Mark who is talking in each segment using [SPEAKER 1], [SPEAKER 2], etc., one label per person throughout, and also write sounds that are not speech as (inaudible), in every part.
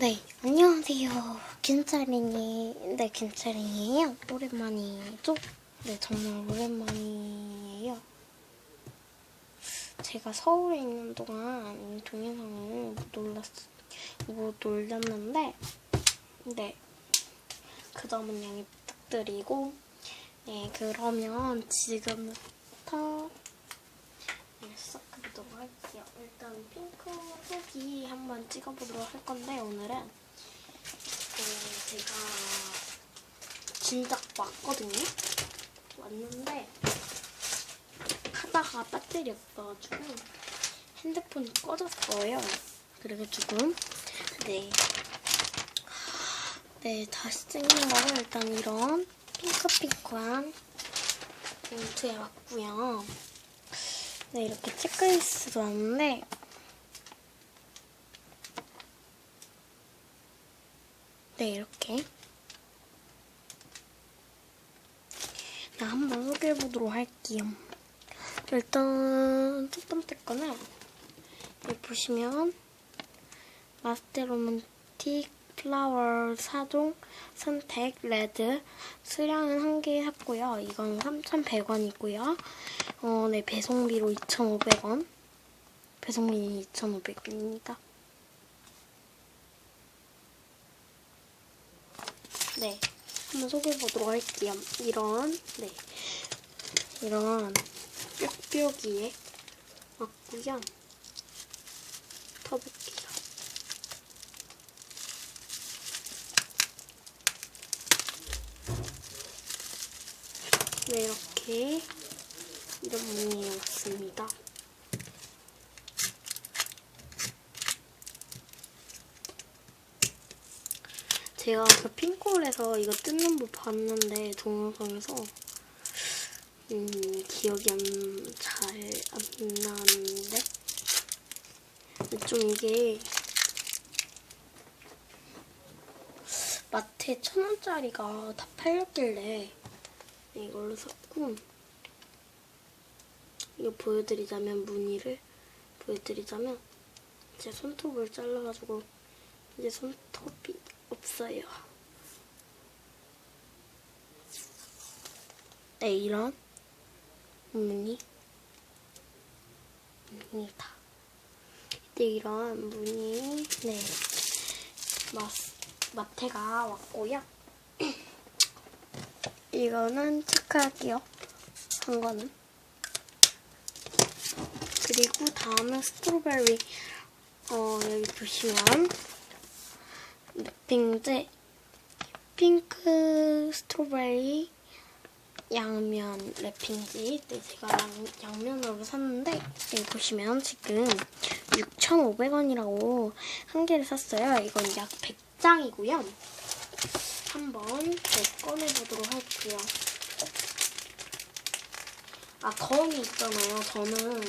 [SPEAKER 1] 네, 안녕하세요. 김차린이, 네, 김차린이에요. 오랜만이죠? 네, 정말 오랜만이에요. 제가 서울에 있는 동안 이 동영상을 못 올렸, 못 올렸는데, 네. 그 점은 양해 부탁드리고, 네, 그러면 지금부터 할게요. 일단 핑크 후기 한번 찍어보도록 할 건데 오늘은 어, 제가 진작 왔거든요. 왔는데 하다가 배터리 없어가지고 핸드폰이 꺼졌어요. 그래가지고 네. 네, 다시 찍는 거는 일단 이런 핑크핑크한 봉투에 왔고요. 네, 이렇게 체크리스트도 왔는데, 네, 이렇게. 네, 한번 소개해보도록 할게요. 일단, 첫 번째 거는, 여기 보시면, 마스테 로맨틱 플라워 4종 선택 레드 수량은 한 개 샀고요. 이건 3,100원이고요. 어, 네, 배송비로 2,500원. 배송비 2,500원입니다. 네, 한번 소개해 보도록 할게요. 이런, 네, 이런 뾱뾱이에 왔고요. 터볼게요. 네, 이렇게 이런 무늬에 왔습니다. 제가 그 핑콜에서 이거 뜯는 법 봤는데 동영상에서 음, 기억이 안, 잘안 나는데 좀 이게 마트에 천 원짜리가 다 팔렸길래 이걸로 샀고 이거 보여드리자면 무늬를 보여드리자면 제 손톱을 잘라가지고 이제 손톱이 없어요. 네 이런 무늬 무늬다. 네 이런 무늬 네 마, 마테가 왔고요. (clears throat) 이거는 체크할게요. 한 거는. 그리고 다음은 스트로베리. 어, 여기 보시면 핑제 핑크 스트로베리 양면 랩핑지. 네, 제가 양, 양면으로 샀는데 여기 보시면 지금 6,500원이라고 한 개를 샀어요. 이건 약 100장이고요. 한번 네, 꺼내보도록 할게요. 아, 덤이 있잖아요. 저는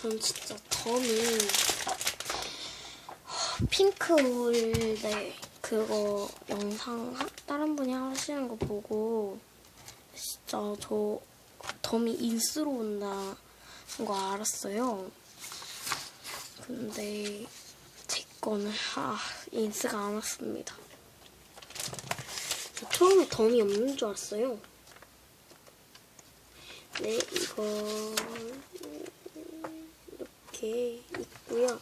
[SPEAKER 1] 전 진짜 덤이 핑크홀 네 그거 영상 하- 다른 분이 하시는 거 보고 진짜 저 덤이 인스로 온다는 거 알았어요. 근데 제 거는 아 인스가 안 왔습니다. 저 처음에 덤이 없는 줄 알았어요. 네 이거 이렇게 있고요.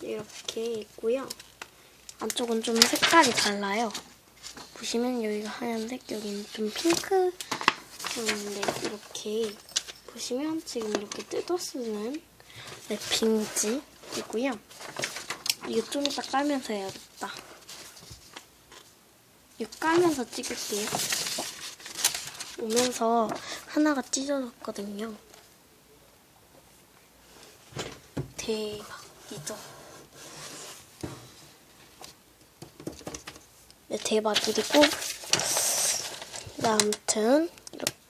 [SPEAKER 1] 이렇게 있고요. 안쪽은 좀 색깔이 달라요. 보시면 여기가 하얀색, 여기는 좀 핑크. 음, 네, 이렇게 보시면 지금 이렇게 뜯어 쓰는 랩핑지이고요. 이거 좀 이따 깔면서 해야겠다. 이거 깔면서 찍을게요. 오면서 하나가 찢어졌거든요. 대박이죠. 네, 대박이고. 네, 아무튼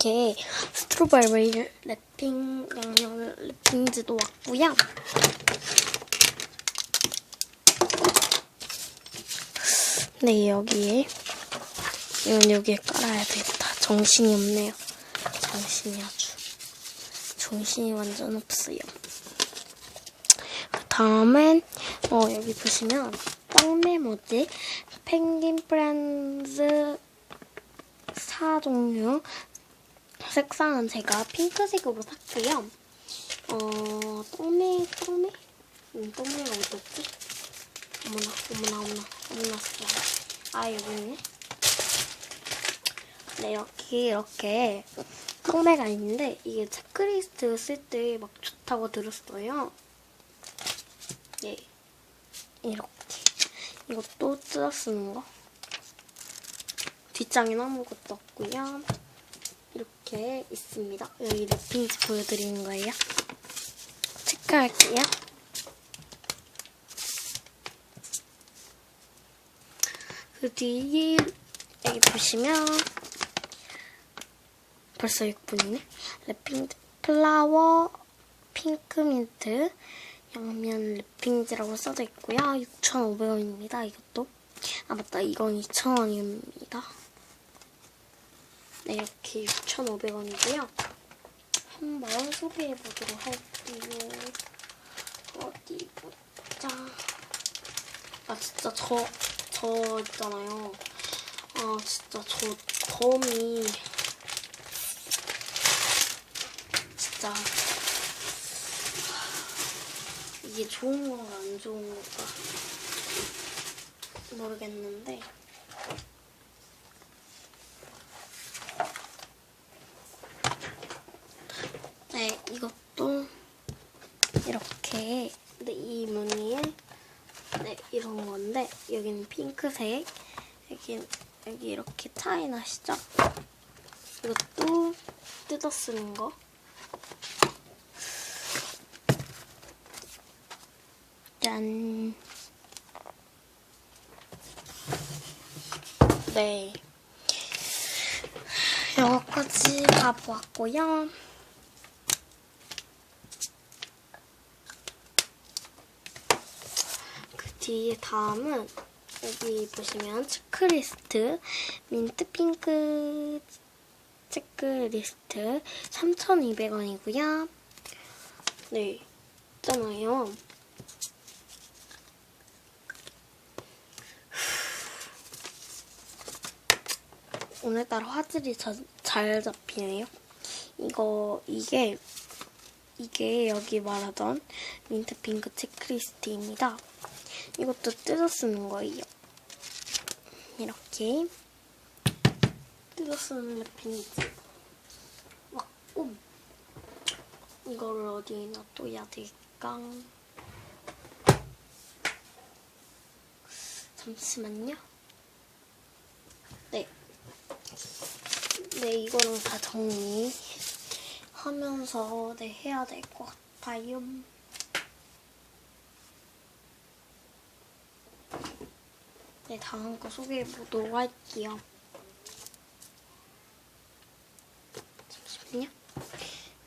[SPEAKER 1] 이렇게 스트로베리 랩핑 양념 랩핑지도 왔고요. 네, 여기에 이건 여기에 깔아야 되겠다. 정신이 없네요. 정신이 아주. 정신이 완전 없어요. 그 다음엔, 어, 여기 보시면, 떡 메모지, 펭귄 브랜드 4종류, 색상은 제가 핑크색으로 샀고요. 어, 떡메, 떡메? 음, 떡메가 어디였지? 어머나, 어머나, 어머나, 어머나, 아, 여기 있네. 네, 이렇게, 이렇게 떡메가 있는데, 이게 체크리스트 쓸 때 막 좋다고 들었어요. 네. 이렇게. 이것도 뜯어 쓰는 거. 뒷장에는 아무것도 없고요. 이렇게 있습니다. 여기 랩핑지 보여드리는 거예요. 체크할게요. 그 뒤에 여기 보시면 벌써 6분이네. 랩핑지 플라워 핑크민트 양면 랩핑지라고 써져 있고요. 6,500원입니다. 이것도. 아 맞다. 이건 2,000원입니다. 네, 이렇게 6,500원이고요. 한번 소개해 보도록 할게요. 어디 보자. 아, 진짜 저, 저 있잖아요. 아, 진짜 저 검이. 진짜. 이게 좋은 건가 안 좋은 건가 모르겠는데. 네, 이것도 이렇게 근데 이 무늬에 네, 이런 건데 여기는 핑크색 여기 여기 이렇게 차이 나시죠? 이것도 뜯어 쓰는 거. 짠. 네. 여기까지 다 보았고요. 그 뒤에 다음은 여기 보시면 체크리스트 민트 핑크 체크리스트 3,200원이고요. 네, 있잖아요. 오늘따라 화질이 자, 잘 잡히네요. 이거 이게 이게 여기 말하던 민트 핑크 체크리스트입니다. 이것도 뜯어 쓰는 거예요. 이렇게 뜯어 쓰는 랩펜이지. 막, 오! 이거를 어디에 놔둬야 될까? 잠시만요. 네. 네, 이거는 다 정리하면서 네, 해야 될 것 같아요. 네, 다음 거 소개해 보도록 할게요. 잠시만요.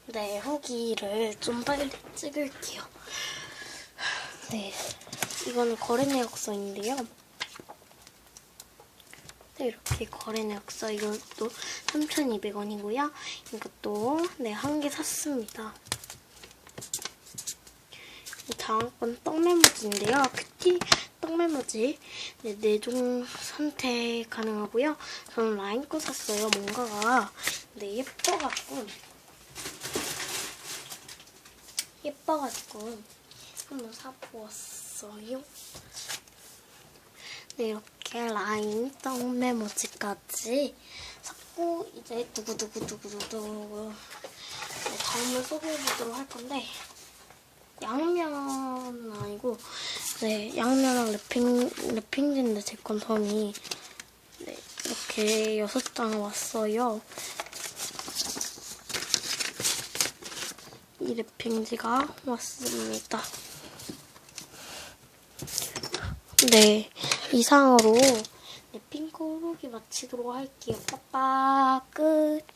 [SPEAKER 1] 네, 후기를 좀 빨리 찍을게요. 네, 이거는 거래 내역서인데요. 네, 이렇게 거래 내역서 이것도 3,200원이고요. 이것도 네, 한 개 샀습니다. 다음 건 떡메모지인데요. 큐티 떡메모지 네, 4종 선택 가능하고요. 저는 라인 거 샀어요. 뭔가가 네, 예뻐가지고 예뻐가지고 한번 사보았어요. 네, 이렇게 라인 떡 메모지까지 샀고 이제 두구두구두구두구 네, 다음을 소개해보도록 할 건데 양면 아니고 네 양면은 랩핑 랩핑지인데 제건 선이 네 이렇게 여섯 장 왔어요. 이 랩핑지가 왔습니다. 네 이상으로 랩핑 고르기 마치도록 할게요. 빠빠 끝.